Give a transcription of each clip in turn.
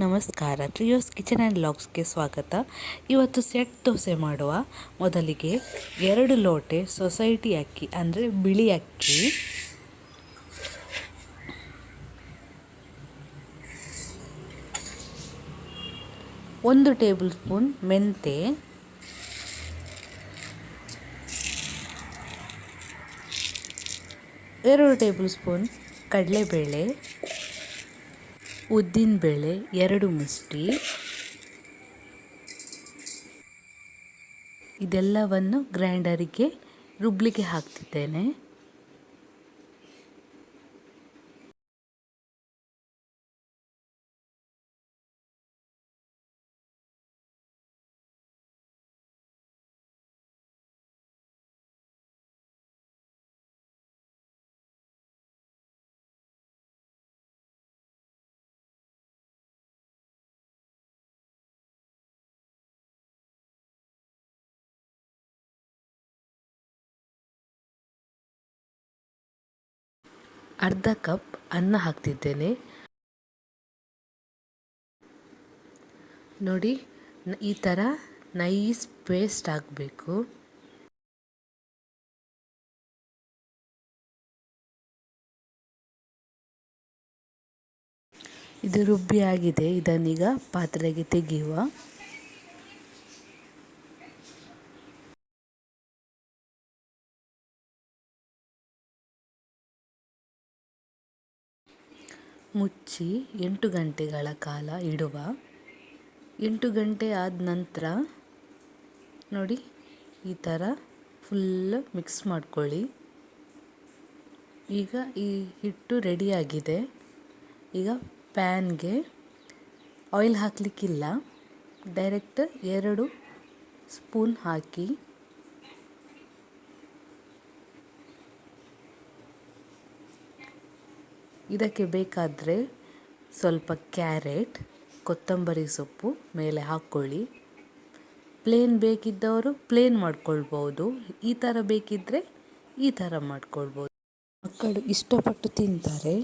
ನಮಸ್ಕಾರ. ಟ್ರಿಯೋಸ್ kitchen and ಲಾಗ್ಸ್ಗೆ ಸ್ವಾಗತ. ಇವತ್ತು ಸೆಟ್ ದೋಸೆ ಮಾಡುವ. ಮೊದಲಿಗೆ ಎರಡು ಲೋಟೆ ಸೊಸೈಟಿ ಅಕ್ಕಿ, ಅಂದರೆ ಬಿಳಿ ಅಕ್ಕಿ. ಒಂದು ಟೇಬಲ್ ಸ್ಪೂನ್ ಮೆಂತೆ. ಎರಡು ಟೇಬಲ್ ಸ್ಪೂನ್ ಕಡಲೆಬೇಳೆ. ಉದ್ದಿನಬೇಳೆ ಎರಡು ಮುಷ್ಟಿ. ಇದೆಲ್ಲವನ್ನು ಗ್ರೈಂಡರಿಗೆ ರುಬ್ಬಲಿಕ್ಕೆ ಹಾಕ್ತಿದ್ದೇನೆ. ಅರ್ಧ ಕಪ್ ಅನ್ನ ಹಾಕ್ತಿದ್ದೇನೆ. ನೋಡಿ ಈ ಥರ ನೈಸ್ ಪೇಸ್ಟ್ ಆಗಬೇಕು. ಇದು ರುಬ್ಬಿ ಆಗಿದೆ ಇದನ್ನೀಗ ಪಾತ್ರೆಗೆ ತೆಗೆಯುವ. ಮುಚ್ಚಿ ಎಂಟು ಗಂಟೆಗಳ ಕಾಲ ಇಡುವ. ಎಂಟು ಗಂಟೆ ಆದ ನಂತರ ನೋಡಿ ಈ ಥರ ಫುಲ್ ಮಿಕ್ಸ್ ಮಾಡ್ಕೊಳ್ಳಿ. ಈಗ ಈ ಹಿಟ್ಟು ರೆಡಿಯಾಗಿದೆ ಈಗ ಪ್ಯಾನ್ಗೆ ಆಯಿಲ್ ಹಾಕಲಿಕ್ಕಿಲ್ಲ. ಡೈರೆಕ್ಟ್ ಎರಡು ಸ್ಪೂನ್ ಹಾಕಿ ಇದಕ್ಕೆ ಬೇಕಾದರೆ ಸ್ವಲ್ಪ ಕ್ಯಾರೆಟ್, ಕೊತ್ತಂಬರಿ ಸೊಪ್ಪು, ಮೇಲೆ ಹಾಕ್ಕೊಳ್ಳಿ. ಪ್ಲೇನ್ ಬೇಕಿದ್ದವರು ಪ್ಲೇನ್ ಮಾಡ್ಕೊಳ್ಬೋದು. ಈ ಥರ ಬೇಕಿದ್ದರೆ ಈ ಥರ ಮಾಡ್ಕೊಳ್ಬೋದು. ಮಕ್ಕಳು ಇಷ್ಟಪಟ್ಟು ತಿಂತಾರೆ.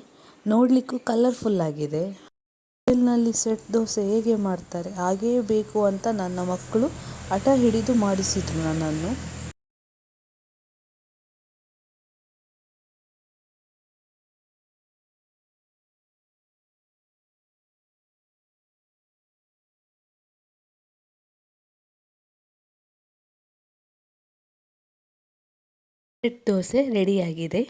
ನೋಡಲಿಕ್ಕೂ ಕಲರ್ಫುಲ್ ಆಗಿದೆ. ಹೋಟೆಲ್ನಲ್ಲಿ ಸೆಟ್ ದೋಸೆ ಹೇಗೆ ಮಾಡ್ತಾರೆ, ಹಾಗೇ ಬೇಕು ಅಂತ ನನ್ನ ಮಕ್ಕಳು ಹಠ ಹಿಡಿದು ಮಾಡಿಸಿದ್ರು ನನ್ನನ್ನು. ಸೆಟ್ ದೋಸೆ ರೆಡಿಯಾಗಿದೆ.